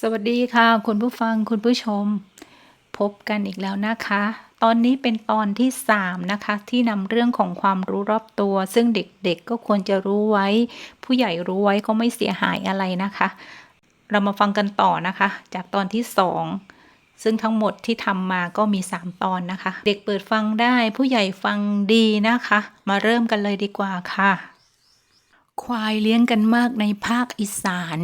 สวัสดีค่ะคุณผู้ฟังคุณผู้ชม พบกันอีกแล้วนะคะ ตอนนี้เป็นตอนที่ 3 นะคะ ที่นำเรื่องของความรู้รอบตัว ซึ่งเด็กๆก็ควรจะรู้ไว้ ผู้ใหญ่รู้ไว้ก็ไม่เสียหายอะไรนะคะ เรามาฟังกันต่อนะคะ จากตอนที่ 2 ซึ่งทั้งหมดที่ทำมาก็มี 3 ตอนนะคะ เด็กเปิดฟังได้ผู้ใหญ่ฟังดีนะคะ มาเริ่มกันเลยดีกว่าค่ะ ควายเลี้ยงกันมากในภาคอีสาน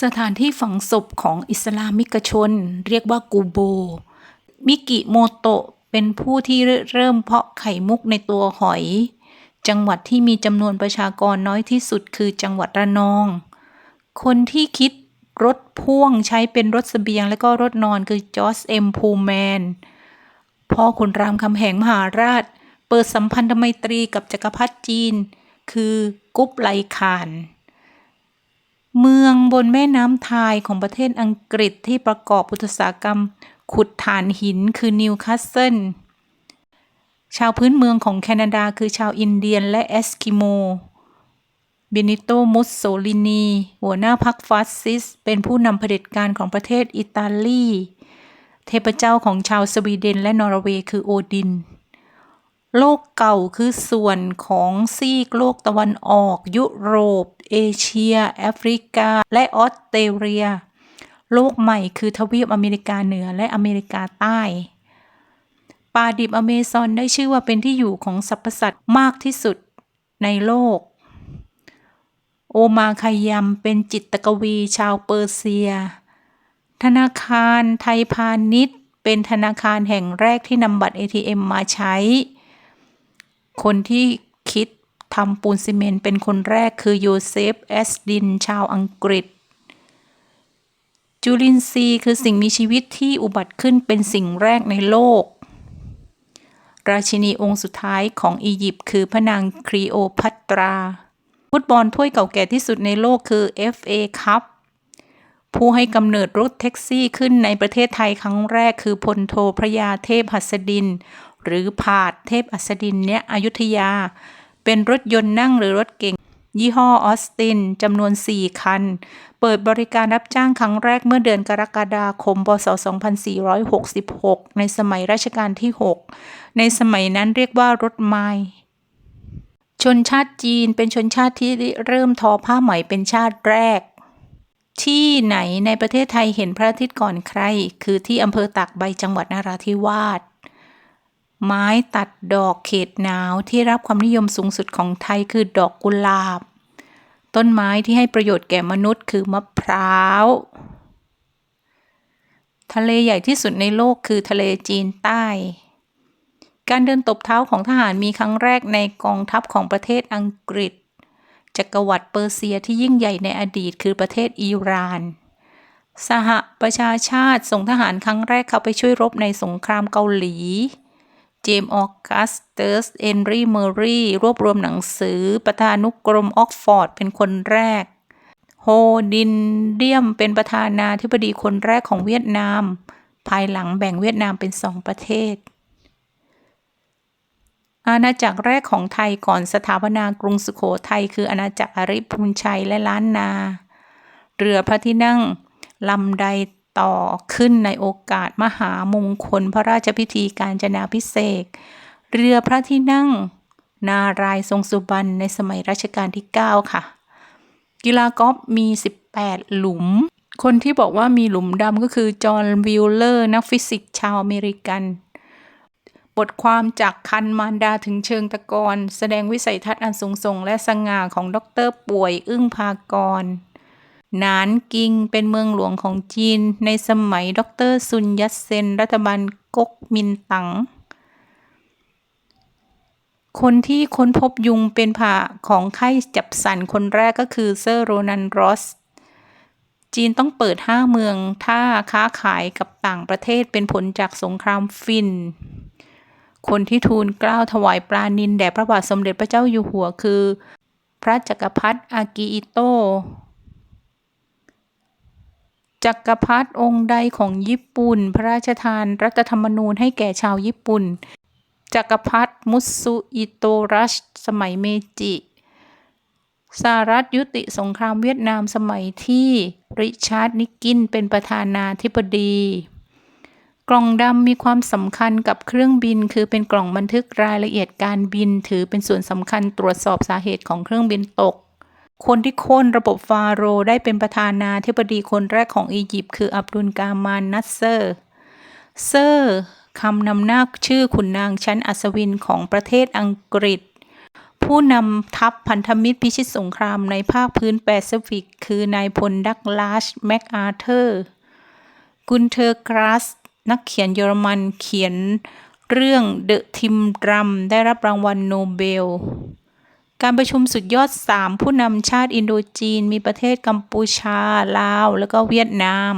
สถานที่ฝังศพของอิสลามิกชน เรียกว่ากูโบ มิกิโมโตะเป็นผู้ที่เริ่มเพาะไข่มุกในตัวหอย จังหวัดที่มีจำนวนประชากรน้อยที่สุดคือจังหวัดระนอง คนที่คิดรถพ่วงใช้เป็นรถสเสบียงและก็รถนอนคือจอร์เอ็มพูแมนพ่อขุนรามคำแหงมหาราช เปิดสัมพันธไมตรีกับจักรพรรดิจีน คือกุ๊บไลคาน เมืองบนแม่น้ำไทยของประเทศอังกฤษที่ประกอบอุตสาหกรรม ขุดถ่านหินคือนิวคาสเซิล ชาวพื้นเมืองของแคนาดาคือชาวอินเดียนและเอสกิโมเบนิโต มุสโซลินี หัวหน้าพรรคฟาสซิส เป็นผู้นำเผด็จการของประเทศอิตาลี เทพเจ้าของชาวสวีเดนและนอร์เวย์คือโอดิน โลกเก่าคือส่วนของซีกโลกตะวันออก ยุโรป เอเชีย แอฟริกา และออสเตรเลีย โลกใหม่คือทวีปอเมริกาเหนือและอเมริกาใต้ป่าดิบอเมซอนได้ชื่อว่าเป็นที่อยู่ของสรรพสัตว์มากที่สุดในโลก โอมาคายัมเป็นจิตกวีชาวเปอร์เซีย ธนาคารไทยพาณิชย์ เป็นธนาคารแห่งแรกที่นำบัตร ATM มาใช้ คนที่คิดทำปูนซีเมนต์เป็นคนแรกคือโยเซฟแอสดิน ชาวอังกฤษ จุลินทรีย์คือสิ่งมีชีวิตที่อุบัติขึ้นเป็นสิ่งแรกในโลก ราชินีองค์สุดท้ายของอียิปต์คือพระนางครีโอพัตราฟุตบอลถ้วยเก่าแก่ที่สุดในโลกคือ FA คัพผู้ให้กำเนิดรถแท็กซี่ขึ้นในประเทศไทยครั้งแรกคือพลโทพระยาเทพหัสดิน หรือผาดเทพอัสดินเนี่ยอยุธยา เป็นรถยนต์นั่งหรือรถเก่ง ยี่ห้อออสตินจำนวน 4 คัน เปิดบริการรับจ้างครั้งแรกเมื่อเดือนกรกฎาคมพศ2466 ในสมัยรัชกาลที่ 6 ในสมัยนั้นเรียกว่ารถไม้ชนชาติจีนเป็นชนชาติที่เริ่มทอผ้าไหมเป็นชาติแรก ที่ไหนในประเทศไทยเห็นพระอาทิตย์ก่อนใคร คือที่อำเภอตากใบจังหวัดนราธิวาส ไม้ตัดดอกเขตหนาวที่รับความนิยมสูงสุดของไทยคือดอกกุหลาบ ต้นไม้ที่ให้ประโยชน์แก่มนุษย์คือมะพร้าว ทะเลใหญ่ที่สุดในโลกคือทะเลจีนใต้ การเดินตบเท้าของทหารมีครั้งแรกในกองทัพของประเทศอังกฤษ จักรวรรดิเปอร์เซียที่ยิ่งใหญ่ในอดีตคือประเทศอิหร่านสหประชาชาติส่งทหารครั้งแรกเข้าไปช่วยรบในสงครามเกาหลี เจมส์ออกัสเตอร์สเอนรีเมอรีรวบรวมหนังสือ ประธานุกรมออกฟอร์ดเป็นคนแรก โฮดินเดียมเป็นประธานาธิบดีคนแรกของเวียดนาม ภายหลังแบ่งเวียดนามเป็นสองประเทศ อาณาจักรแรกของไทยก่อนสถาปนากรุงสุโขทัยคืออาณาจักรอริพุนชัยและล้านนา เรือพระที่นั่งลำใด ต่อขึ้นในโอกาสมหามงคลพระราชพิธีการจนาพิเศษเรือพระที่นั่ง นารายทรงสุบรรณในสมัยรัชกาลที่ 9 ค่ะ กีฬากอล์ฟมี 18 หลุม คนที่บอกว่ามีหลุมดำก็คือ จอห์นวิลเลอร์ นักฟิสิกส์ชาวอเมริกัน บทความจากคันมารดาถึงเชิงตะกอนแสดงวิสัยทัศน์อันสูงส่ง และสง่าของดรป่วย อึ้งพากร หนานกิงเป็นเมืองหลวงของจีน ในสมัยดรซุนยัตเซน รัฐบาลก๊กมินตั๋ง คนที่ค้นพบยุงเป็นผ่าของไข้จับสันคนแรกก็คือเซอร์โรนันรอส จีนต้องเปิดห้าเมืองถ้าค้าขายกับต่างประเทศเป็นผลจากสงครามฟิน คนที่ทูลกล้าวถวายปลานินแด่พระบาทสมเด็จพระเจ้าอยู่หัวคือ พระจักรพรรดิอากิอิโต จักรพรรดิองค์ใดของญี่ปุ่น พระราชทานรัฐธรรมนูญให้แก่ชาวญี่ปุ่น จักรพรรดิมุสุอิโตรัช สมัยเมจิสหรัฐยุติสงครามเวียดนามสมัยที่ริชาร์ดนิกกินเป็นประธานาธิบดี กล่องดำมีความสำคัญกับเครื่องบิน คือเป็นกล่องบันทึกรายละเอียดการบิน ถือเป็นส่วนสำคัญตรวจสอบสาเหตุของเครื่องบินตก คนที่โค่นระบบฟาโรได้เป็นประธานาธิบดีคนแรกของอียิปต์คืออับดุลกามานนัสเซอร์ เซอร์คำนำหน้าชื่อขุนนางชั้นอัศวินของประเทศอังกฤษ ผู้นำทัพพันธมิตรพิชิตสงครามในภาคพื้นแปซิฟิก คือนายพลดักลาชแมคอาเธอร์ กุนเทอร์กราส นักเขียนเยอรมันเขียนเรื่องเดอะทิมดรัมได้รับรางวัลโนเบล การประชุมสุดยอด 3 ผู้นำชาติอินโดจีน มีประเทศกัมพูชา ลาว แล้วก็เวียดนาม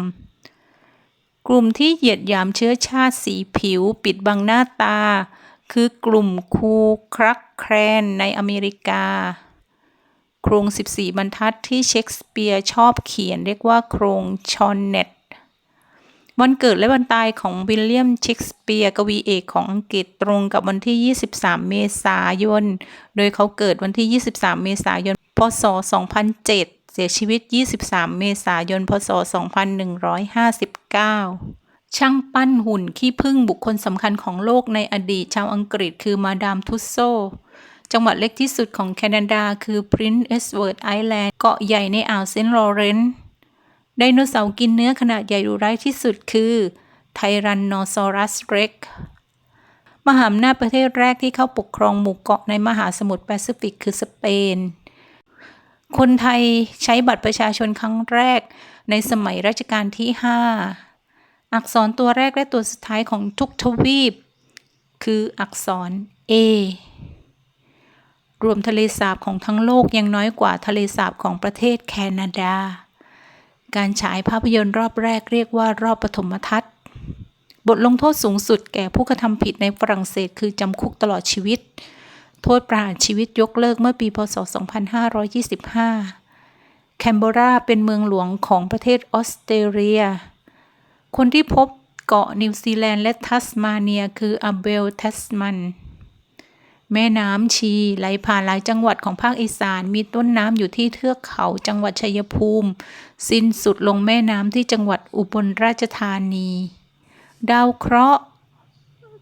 กลุ่มที่เหยียดหยามเชื้อชาติสีผิวปิดบังหน้าตา คือกลุ่มคูครักแครนในอเมริกา โครง 14 บรรทัดที่เชคสเปียร์ชอบเขียนเรียกว่าโครงชอนเน็ต วันเกิดและวันตายของวิลเลียมเชกสเปียร์กวีเอกของอังกฤษตรงกับวันที่ 23 เมษายน โดยเขาเกิดวันที่ 23 เมษายน พศ 2007 เสียชีวิต 23 เมษายน พศ 2159ช่างปั้นหุ่นขี้ผึ้งบุคคลสำคัญของโลกในอดีตชาวอังกฤษคือมาดามทุสโซ จังหวัดเล็กที่สุดของแคนาดาคือ Prince Edward Island เกาะใหญ่ในอ่าวเซนต์ลอเรนซ์ ไดโนเสาร์กินเนื้อขนาดใหญ่ดุร้ายที่สุดคือ ไทรันโนซอรัสเร็ก มหาอำนาจประเทศแรกที่เข้าปกครองหมู่เกาะในมหาสมุทรแปซิฟิกคือสเปน คนไทยใช้บัตรประชาชนครั้งแรกในสมัยรัชกาลที่ 5 อักษรตัวแรกและตัวสุดท้ายของทุกทวีป คืออักษร A รวมทะเลสาบของทั้งโลกยังน้อยกว่าทะเลสาบของประเทศแคนาดา การฉายภาพยนตร์รอบแรกเรียกว่ารอบปฐมทัศน์ บทลงโทษสูงสุดแก่ผู้กระทำผิดในฝรั่งเศสคือจำคุกตลอดชีวิต โทษประหารชีวิตยกเลิกเมื่อปีพศ 2525 แคนเบราเป็นเมืองหลวงของประเทศออสเตรเลีย คนที่พบเกาะนิวซีแลนด์และทัสมาเนียคืออาเบลทัสมัน แม่น้ำชีไหลผ่านหลายจังหวัดของภาคอีสาน มีต้นน้ำอยู่ที่เทือกเขาจังหวัดชัยภูมิ สิ้นสุดลงแม่น้ำที่จังหวัดอุบลราชธานี ดาวเคราะห์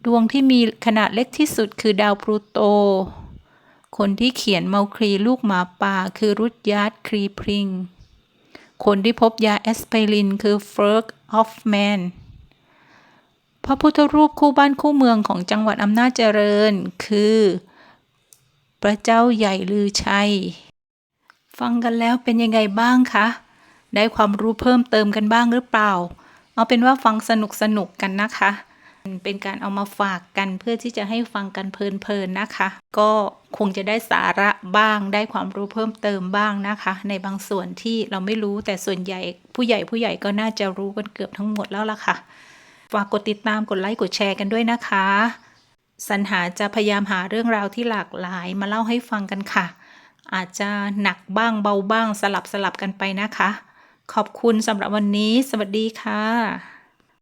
ดวงที่มีขนาดเล็กที่สุดคือดาวพลูโต คนที่เขียนเมาครีลูกหมาป่า คือรุดยาร์ดครีพริง คนที่พบยาแอสไพรินคือเฟิร์กออฟแมน พระพุทธรูปคู่บ้านคู่เมืองของจังหวัดอำนาจเจริญ คือ พระเจ้าใหญ่ลือชัย ฟังกันแล้วเป็นยังไงบ้างคะ ได้ความรู้เพิ่มเติมกันบ้างหรือเปล่า เอาเป็นว่าฟังสนุกสนุกกันนะคะ เป็นการเอามาฝากกันเพื่อที่จะให้ฟังกันเพลินๆนะคะ ก็คงจะได้สาระบ้าง ได้ความรู้เพิ่มเติมบ้างนะคะ ในบางส่วนที่เราไม่รู้แต่ส่วนใหญ่ผู้ใหญ่ผู้ใหญ่ก็น่าจะรู้กันเกือบทั้งหมดแล้วล่ะค่ะ ฝากกดติดตามกดไลค์กดแชร์กันด้วยนะคะ สรรหาจะพยายามหาเรื่องราวที่หลากหลายมาเล่าให้ฟังกันค่ะ อาจจะหนักบ้างเบาบ้างสลับสลับกันไปนะคะ ขอบคุณสำหรับวันนี้ สวัสดีค่ะ